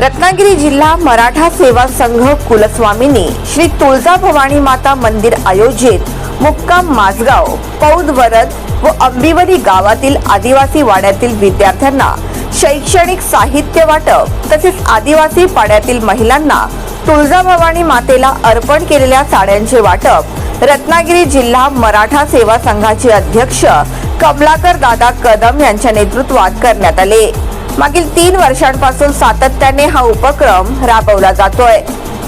रत्नागिरी जिल्हा मराठा सेवा संघ कुलस्वामिनी श्री तुळजा भवानी माता मंदिर आयोजित मुक्काम माझगाव पौद वरद व अंबिवली गावातील आदिवासी वाड्यातील विद्यार्थ्यांना शैक्षणिक साहित्य वाटप तसेच आदिवासी पाड्यातील महिलांना तुळजाभवानी मातेला अर्पण केलेल्या साड्यांचे वाटप रत्नागिरी जिल्हा मराठा सेवा संघाचे अध्यक्ष कमलाकर दादा कदम यांच्या नेतृत्वात करण्यात आले. मागील तीन वर्षांपासून सातत्याने हा उपक्रम राबवला जातोय.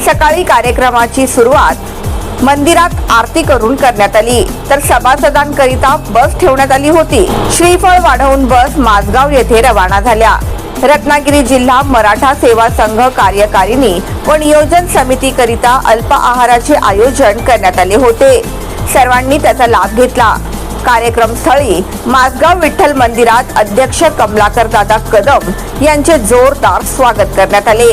सकाळी कार्यक्रमाची सुरुवात मंदिरात आरती करून करण्यात आली. तर सभासदांकरिता बस ठेवण्यात आली होती. श्रीफळ वाढवून बस माझगाव येथे रवाना झाल्या. रत्नागिरी जिल्हा मराठा सेवा संघ कार्यकारिणी व नियोजन समितीकरिता अल्प आहाराचे आयोजन करण्यात आले होते. सर्वांनी त्याचा लाभ घेतला. कार्यक्रमस्थळी माझगाव विठ्ठल मंदिरात अध्यक्ष कमलाकर दादा कदम यांचे जोरदार स्वागत करण्यात आले.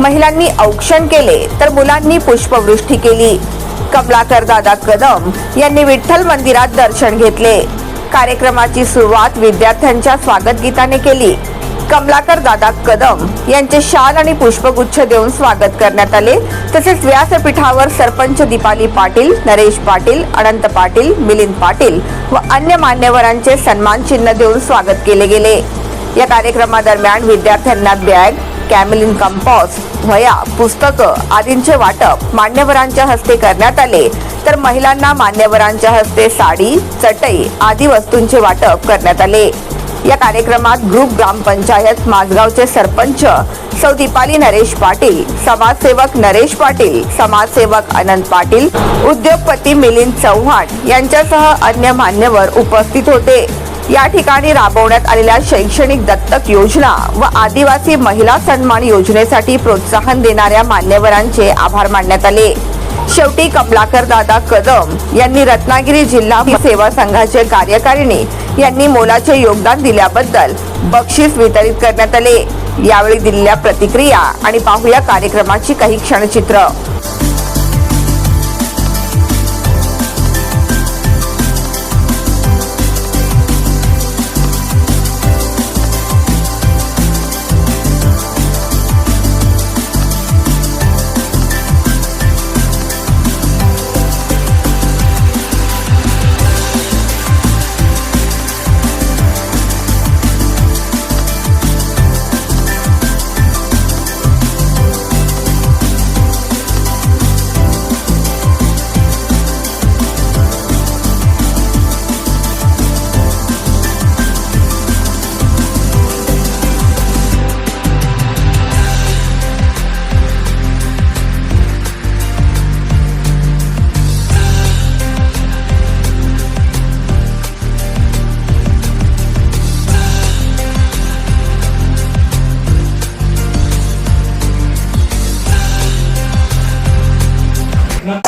महिलांनी औक्षण केले तर मुलांनी पुष्पवृष्टी केली. कमलाकर दादा कदम यांनी विठ्ठल मंदिरात दर्शन घेतले. कार्यक्रमाची सुरुवात विद्यार्थ्यांच्या स्वागत गीताने केली. कमलाकर दादा कदम यांचे शाल आणि पुष्पगुच्छ देऊन स्वागत करण्यात आले. तसेच व्यासपीठावर सरपंच दीपाली पाटील नरेश पाटील अनंत पाटील मिलिंद पाटील व अन्य मान्यवरांचे सन्मान चिन्ह देऊन स्वागत केले गेले. या कार्यक्रमादरम्यान विद्यार्थ्यांना बॅग कॅमिलिन कंपॉस वह्या पुस्तकं आदींचे वाटप मान्यवरांच्या हस्ते करण्यात आले. तर महिलांना मान्यवरांच्या हस्ते साडी चटई आदी वस्तूंचे वाटप करण्यात आले. या कार्यक्रमात ग्रुप ग्रामपंचायत माझगावचे सरपंच सौ दीपाली नरेश पाटील समाजसेवक नरेश पाटील समाजसेवक अनंत पाटील उद्योगपती मिलिंद चव्हाण यांच्यासह अन्य मान्यवर उपस्थित होते. या ठिकाणी राबवण्यात आलेल्या शैक्षणिक दत्तक योजना व आदिवासी महिला सन्मान योजनेसाठी प्रोत्साहन देणाऱ्या मान्यवरांचे आभार मानण्यात आले. शेवटी कमलाकर दादा कदम यांनी रत्नागिरी जिल्हा सेवा संघाचे कार्यकारिणी यांनी मोलाचे योगदान दिल्याबद्दल बक्षीस वितरित करण्यात आले. यावेळी दिलेल्या प्रतिक्रिया आणि पाहूया कार्यक्रमाची काही क्षणचित्र.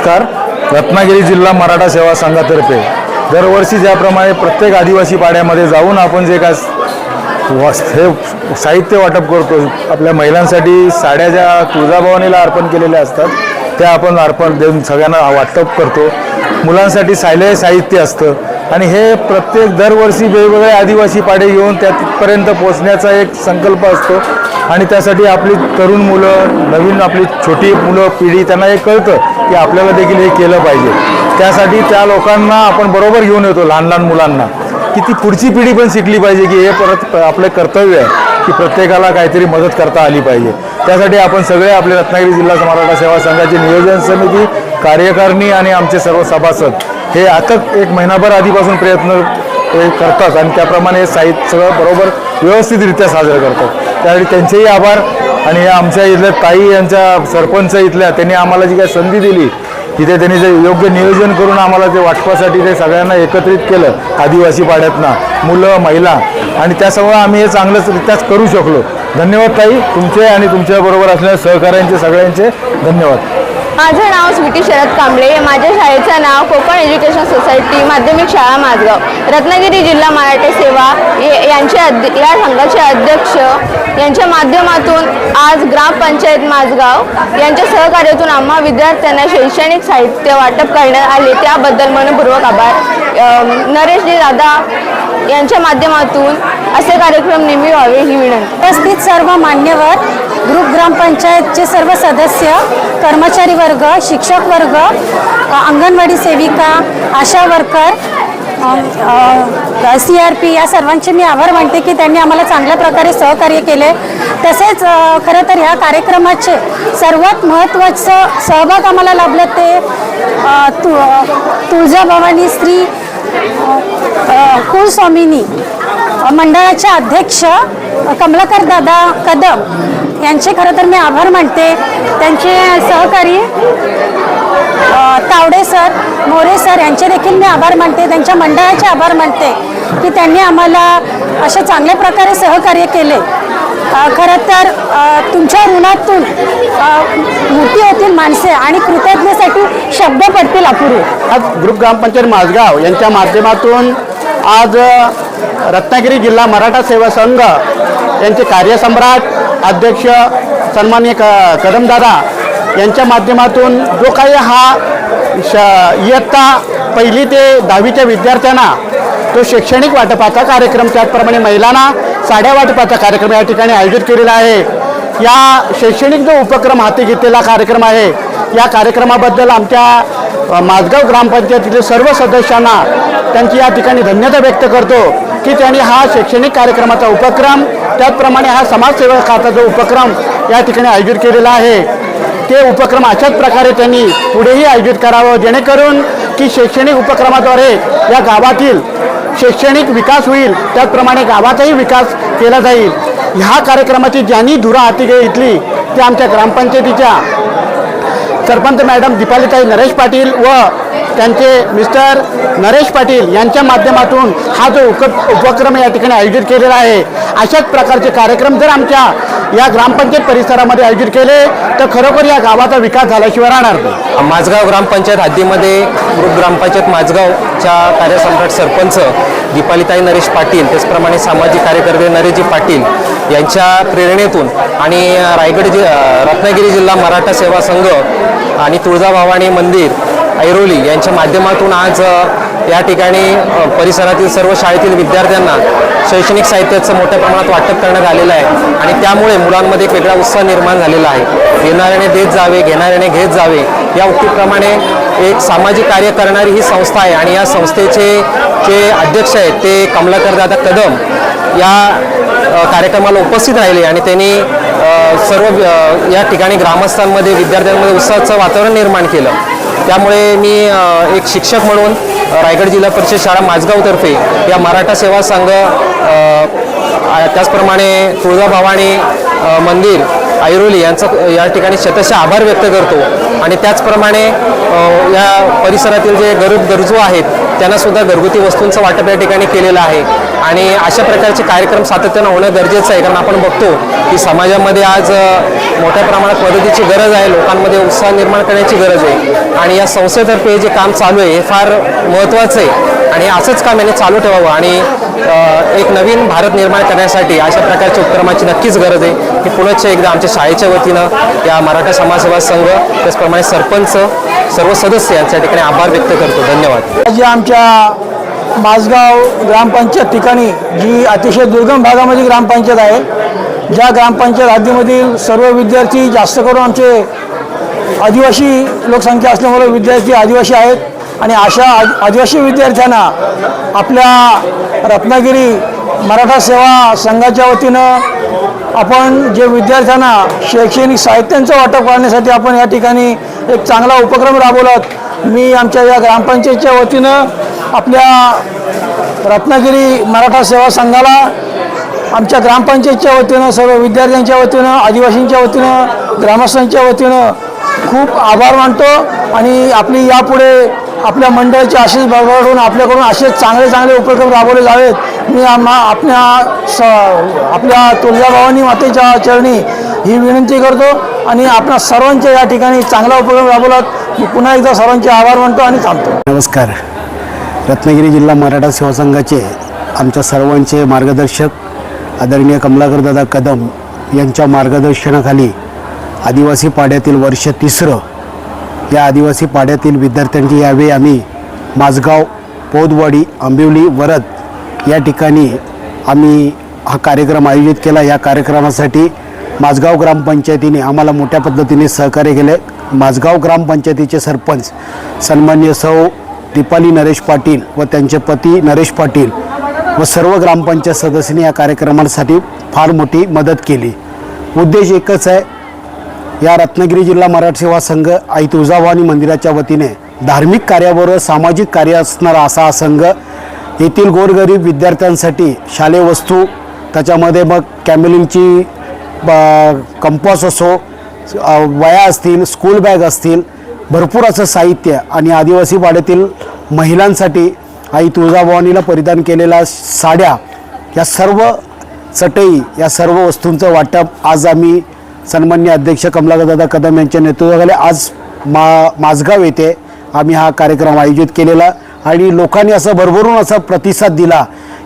नमस्कार. रत्नागिरी जिल्हा मराठा सेवा संघातर्फे दरवर्षी ज्याप्रमाणे प्रत्येक आदिवासी पाड्यामध्ये जाऊन आपण जे काय हे साहित्य वाटप करतो आपल्या महिलांसाठी साड्या ज्या तुळजाभवानीला अर्पण केलेल्या असतात त्या आपण अर्पण देऊन सगळ्यांना वाटप करतो. मुलांसाठी सायले साहित्य असतं. आणि हे प्रत्येक दरवर्षी वेगवेगळे आदिवासी पाडे घेऊन त्या तिथपर्यंत पोचण्याचा एक संकल्प असतो. आणि त्यासाठी आपली तरुण मुलं नवीन आपली छोटी मुलं पिढी त्यांना हे कळतं की आपल्याला देखील हे केलं पाहिजे. त्यासाठी त्या लोकांना आपण बरोबर घेऊन येतो लहान लहान मुलांना. की ती पुढची पिढी पण शिकली पाहिजे की हे परत आपलं कर्तव्य आहे की प्रत्येकाला काहीतरी मदत करता आली पाहिजे. त्यासाठी आपण सगळे आपले रत्नागिरी जिल्हा मराठा सेवा संघाची नियोजन समिती कार्यकारिणी आणि आमचे सर्व सभासद हे आता एक महिनाभर आधीपासून प्रयत्न ते करतात आणि त्याप्रमाणे हे साहित्य सगळं बरोबर व्यवस्थितरित्या साजरा करतो. त्यावेळी त्यांचेही आभार आणि या आमच्या इथल्या ताई यांच्या सरपंच इथल्या त्यांनी आम्हाला जी काही संधी दिली तिथे त्यांनी जे योग्य नियोजन करून आम्हाला ते वाटपासाठी ते सगळ्यांना एकत्रित केलं आदिवासी पाड्यातनं मुलं महिला आणि त्यासमोर आम्ही हे चांगलंच रित्याच करू शकलो. धन्यवाद ताई तुमचे आणि तुमच्याबरोबर असलेल्या सहकाऱ्यांचे सगळ्यांचे धन्यवाद. माझं नाव स्वीटी शरद कांबळे. माझ्या शाळेचं नाव कोकण एज्युकेशन सोसायटी माध्यमिक शाळा माझगाव रत्नागिरी जिल्हा मराठी सेवा यांचे अध्य या संघाचे अध्यक्ष. यांच्या माध्यमातून आज ग्रामपंचायत माझगाव यांच्या सहकार्यातून आम्हा विद्यार्थ्यांना शैक्षणिक साहित्य वाटप करण्यात आले. त्याबद्दल मनपूर्वक आभार. नरेशजी दादा यांच्या माध्यमातून असे कार्यक्रम नेहमी व्हावे ही विनंती. उपस्थित सर्व मान्यवर ग्रुप ग्रामपंचायतचे सर्व सदस्य कर्मचारी वर्ग शिक्षक वर्ग अंगणवाडी सेविका ASHA worker C R P या सर्वांचे मी आभार मानते की त्यांनी आम्हाला चांगल्या प्रकारे सहकार्य केले. तसेच खरं तर ह्या कार्यक्रमाचे सर्वात महत्त्वाचं सहभाग आम्हाला लाभलं ते तु तुळजाभवानी स्त्री कुलस्वामिनी मंडळाचे अध्यक्ष कमलाकर दादा कदम यांचे खरं तर मी आभार मानते. त्यांचे सहकारी तावडे सर मोरे सर यांचे देखील मी आभार मानते. त्यांच्या मंडळाचे आभार मानते की त्यांनी आम्हाला अशा चांगल्या प्रकारे सहकार्य केले. खरं तर तुमच्या ऋणातून अ, मोठी होतील माणसे आणि कृतज्ञतेसाठी शब्द पडतील अपुरे. आज ग्रुप ग्रामपंचायत माझगाव यांच्या माध्यमातून आज रत्नागिरी जिल्हा मराठा सेवा संघ यांचे कार्यसम्राट अध्यक्ष सन्माननीय क कदमदादा यांच्या माध्यमातून जो काही हा श इयत्ता पहिली ते दहावीच्या विद्यार्थ्यांना तो शैक्षणिक वाटपाचा कार्यक्रम त्याचप्रमाणे महिलांना साड्या वाटपाचा कार्यक्रम या ठिकाणी आयोजित केलेला आहे. या शैक्षणिक जो उपक्रम हाती घेतलेला कार्यक्रम आहे या कार्यक्रमाबद्दल आमच्या माझगाव ग्रामपंचायतीतील सर्व सदस्यांना त्यांची या ठिकाणी धन्यता व्यक्त करतो की त्यांनी हा शैक्षणिक कार्यक्रमाचा उपक्रम त्याचप्रमाणे हा समाजसेवा खात्याचा उपक्रम या ठिकाणी आयोजित केलेला आहे. ते उपक्रम अशाच प्रकारे त्यांनी पुढेही आयोजित करावं जेणेकरून की शैक्षणिक उपक्रमाद्वारे या गावातील शैक्षणिक विकास होईल. त्याचप्रमाणे गावाचाही विकास केला जाईल. ह्या कार्यक्रमाची ज्यांनी धुरा हाती घेतली ते आमच्या ग्रामपंचायतीच्या सरपंच मॅडम दीपालीताई नरेश पाटील व त्यांचे मिस्टर नरेश पाटील यांच्या माध्यमातून हा जो उक उपक्रम या ठिकाणी आयोजित केलेला आहे अशाच प्रकारचे कार्यक्रम जर आमच्या या ग्रामपंचायत परिसरामध्ये आयोजित केले तर खरोखर या गावाचा विकास झाल्याशिवाय राहणार नाही. माझगाव ग्रामपंचायत हद्दीमध्ये ग्रामपंचायत माझगावच्या कार्यसम्राट सरपंच दीपालीताई नरेश पाटील त्याचप्रमाणे सामाजिक कार्यकर्ते नरेशजी पाटील यांच्या प्रेरणेतून आणि रायगड जि रत्नागिरी जिल्हा मराठा सेवा संघ आणि तुळजाभवानी मंदिर ऐरोली यांच्या माध्यमातून आज या ठिकाणी परिसरातील सर्व शाळेतील विद्यार्थ्यांना शैक्षणिक साहित्याचं मोठ्या प्रमाणात वाटप करण्यात आलेलं आहे आणि त्यामुळे मुलांमध्ये एक वेगळा उत्साह निर्माण झालेला आहे. येणाऱ्याने देत जावे घेणाऱ्याने घेत जावे या उक्तीप्रमाणे एक सामाजिक कार्य करणारी ही संस्था आहे आणि या संस्थेचे जे अध्यक्ष आहेत ते कमलाकर दादा कदम या कार्यक्रमाला उपस्थित राहिले आणि त्यांनी सर्व या ठिकाणी ग्रामस्थांमध्ये विद्यार्थ्यांमध्ये उत्साहाचं वातावरण निर्माण केलं. त्यामुळे मी एक शिक्षक म्हणून रायगड जिल्हा परिषद शाळा माझगावतर्फे या मराठा सेवा संघ त्याचप्रमाणे तुळजाभवानी मंदिर ऐरोली यांचा या ठिकाणी शतशः आभार व्यक्त करतो. आणि त्याचप्रमाणे या परिसरातील जे गरीब गरजू आहेत त्यांना सुद्धा घरगुती वस्तूंचं वाटप या ठिकाणी केलेलं आहे. आणि अशा प्रकारचे कार्यक्रम सातत्यानं होणं गरजेचं आहे. कारण आपण बघतो की समाजामध्ये आज मोठ्या प्रमाणात मदतीची गरज आहे. लोकांमध्ये उत्साह निर्माण करण्याची गरज आहे. आणि या संस्थेतर्फे जे काम चालू आहे हे फार महत्त्वाचं आहे. आणि असंच काम याने चालू ठेवावं. आणि एक नवीन भारत निर्माण करण्यासाठी अशा प्रकारच्या उपक्रमाची नक्कीच गरज आहे. की पुनश्च एकदा आमच्या शाळेच्या वतीनं या मराठा समाजसेवा संघ त्याचप्रमाणे सरपंच सर्व सदस्य यांच्या ठिकाणी आभार व्यक्त करतो. धन्यवाद. जी आमच्या माझगाव ग्रामपंचायत ठिकाणी जी अतिशय दुर्गम भागामध्ये ग्रामपंचायत आहे ज्या ग्रामपंचायत हद्दीमधील सर्व विद्यार्थी जास्त करून आमचे आदिवासी लोकसंख्या असल्यामुळे विद्यार्थी आदिवासी आहेत. आणि अशा आद- आदिवासी विद्यार्थ्यांना आपल्या रत्नागिरी मराठा सेवा संघाच्या वतीनं आपण जे विद्यार्थ्यांना शैक्षणिक साहित्यांचं वाटप करण्यासाठी आपण या ठिकाणी एक चांगला उपक्रम राबवलात. मी आमच्या या ग्रामपंचायतच्या वतीनं आपल्या रत्नागिरी मराठा सेवा संघाला आमच्या ग्रामपंचायतच्या वतीनं सर्व विद्यार्थ्यांच्या वतीनं आदिवासींच्या वतीनं ग्रामस्थांच्या वतीनं खूप आभार मानतो आणि आपली यापुढे आपल्या मंडळाचे असेच बघाडून आपल्याकडून असे चांगले चांगले उपक्रम राबवले जावेत. मी आम्हा आपल्या स आपल्या तुळजाभवानी मातेच्या चरणी ही विनंती करतो आणि आपल्या सर्वांच्या या ठिकाणी चांगला उपक्रम राबवलात. मी पुन्हा एकदा सर्वांचे आभार मानतो आणि थांबतो. नमस्कार. रत्नागिरी जिल्हा मराठा सेवा संघाचे आमच्या सर्वांचे मार्गदर्शक आदरणीय कमलाकरदादा कदम यांच्या मार्गदर्शनाखाली आदिवासी पाड्यातील वर्ष तिसरं या आदिवासी पाड्यातील विद्यार्थ्यांची यावेळी आम्ही माझगाव पौदवाडी आंबिवली वरद या ठिकाणी आम्ही हा कार्यक्रम आयोजित केला. या कार्यक्रमासाठी माझगाव ग्रामपंचायतीने आम्हाला मोठ्या पद्धतीने सहकार्य केले. माझगाव ग्रामपंचायतीचे सरपंच सन्मान्य सौ दीपाली नरेश पाटील व त्यांचे पती नरेश पाटील व सर्व ग्रामपंचायत सदस्यांनी या कार्यक्रमासाठी फार मोठी मदत केली. उद्देश एकच आहे या रत्नागिरी जिल्हा मराठी सेवा संघ आई तुळजाभवानी मंदिराच्या वतीने धार्मिक कार्याबरोबर सामाजिक कार्य असणारा असा हा संघ येथील गोरगरीब विद्यार्थ्यांसाठी शालेय वस्तू त्याच्यामध्ये मग कॅमेलिनची कंपॉस असो वया असतील स्कूल बॅग असतील भरपूर असं साहित्य आणि आदिवासी पाड्यातील महिलांसाठी आई तुळजाभवानीला परिधान केलेल्या साड्या या सर्व चटई या सर्व वस्तूंचं वाटप आज आम्ही सन्मान्य अध्यक्ष कमलाकरदादा कदम यांच्या नेतृत्वाखाली आज मा माझगाव येथे आम्ही हा कार्यक्रम आयोजित केलेला आणि लोकांनी असं भरभरून असा प्रतिसाद दिला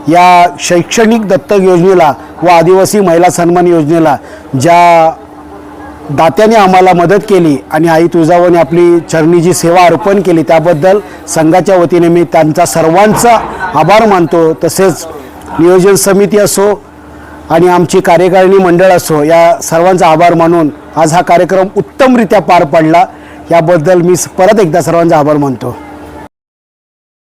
या शैक्षणिक दत्तक योजनेला व आदिवासी महिला सन्मान योजनेला ज्या दात्याने आम्हाला मदत केली आणि आई तुळजावाने आपली चरणी जी सेवा अर्पण केली त्याबद्दल संघाच्या वतीने मी त्यांचा सर्वांचा आभार मानतो. तसेच नियोजन समिती असो आणि आमची कार्यकारिणी मंडळ असो या सर्वांचा आभार मानून आज हा कार्यक्रम उत्तमरित्या पार पडला. याबद्दल मी परत एकदा सर्वांचा आभार मानतो.